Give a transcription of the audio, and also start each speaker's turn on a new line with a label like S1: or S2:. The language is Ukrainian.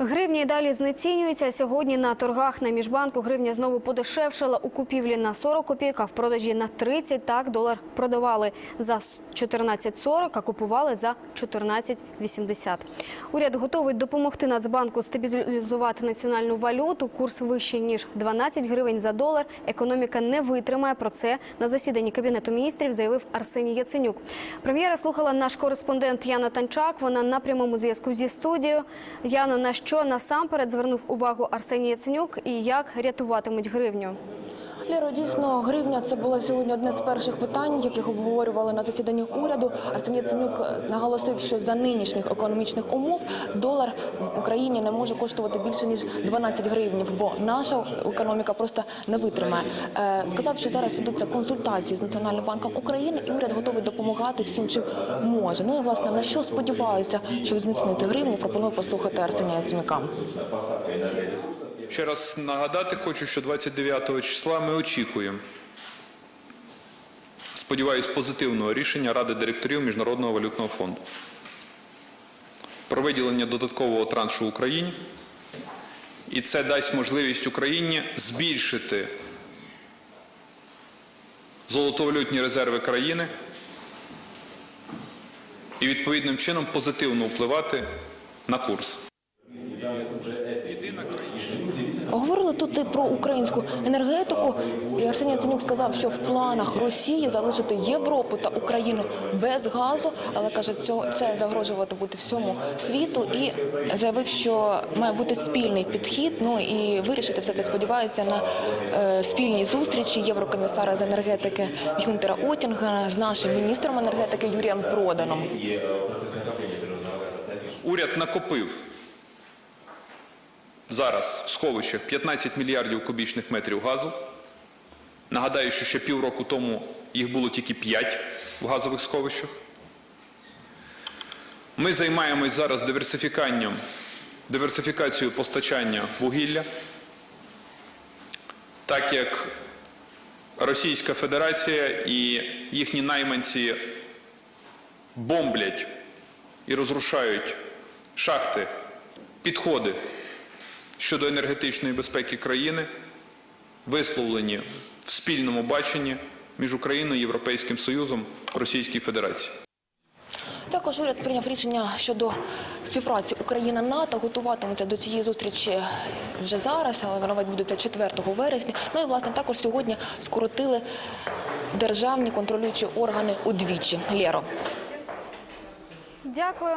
S1: Гривня й далі знецінюється. Сьогодні на торгах на міжбанку гривня знову подешевшала у купівлі на 40 копійок, а в продажі на 30. Так долар продавали за 14,40, а купували за 14,80. Уряд готовий допомогти Нацбанку стабілізувати національну валюту. Курс вищий, ніж 12 гривень за долар. Економіка не витримає. Про це на засіданні Кабінету міністрів заявив Арсеній Яценюк. Прем'єра слухала наш кореспондент Яна Танчак. Вона на прямому зв'язку зі студією. Яно, на що насамперед звернув увагу Арсеній Яценюк і як рятуватимуть гривню?
S2: Лєро, дійсно, гривня це було сьогодні одне з перших питань, яких обговорювали на засіданні уряду. Арсеній Яценюк наголосив, що за нинішніх економічних умов долар в Україні не може коштувати більше ніж 12 гривень, бо наша економіка просто не витримає. Е, Сказав, що зараз ведуться консультації з Національним банком України, і уряд готовий допомагати всім, чим може. Ну і власне на що сподіваюся, щоб зміцнити гривню, пропоную послухати Арсенія Яценюка.
S3: Ще раз нагадати хочу, що 29 числа ми очікуємо, сподіваюсь, позитивного рішення Ради директорів Міжнародного валютного фонду про виділення додаткового траншу Україні. І це дасть можливість Україні збільшити золотовалютні резерви країни і відповідним чином позитивно впливати на курс.
S2: Говорили тут і про українську енергетику. І Арсеній Яценюк сказав, що в планах Росії залишити Європу та Україну без газу, але каже, це загрожувати бути всьому світу. І заявив, що має бути спільний підхід. Ну і вирішити все це сподіваюся на е, спільній зустрічі єврокомісара з енергетики Юнтера Отінгена з нашим міністром енергетики Юрієм Проданом.
S3: Уряд накопив зараз в сховищах 15 мільярдів кубічних метрів газу. Нагадаю, що ще півроку тому їх було тільки 5 в газових сховищах. Ми займаємось зараз диверсифіканням, диверсифікацією постачання вугілля, так як Російська Федерація і їхні найманці бомблять і розрушають шахти, підходи щодо енергетичної безпеки країни, висловлені в спільному баченні між Україною, Європейським Союзом, Російській Федерації.
S2: Також уряд прийняв рішення щодо співпраці Україна-НАТО. Готуватимуться до цієї зустрічі вже зараз, але вона відбудеться 4 вересня. Ну і власне також сьогодні скоротили державні контролюючі органи удвічі. Лєро.
S1: Дякую.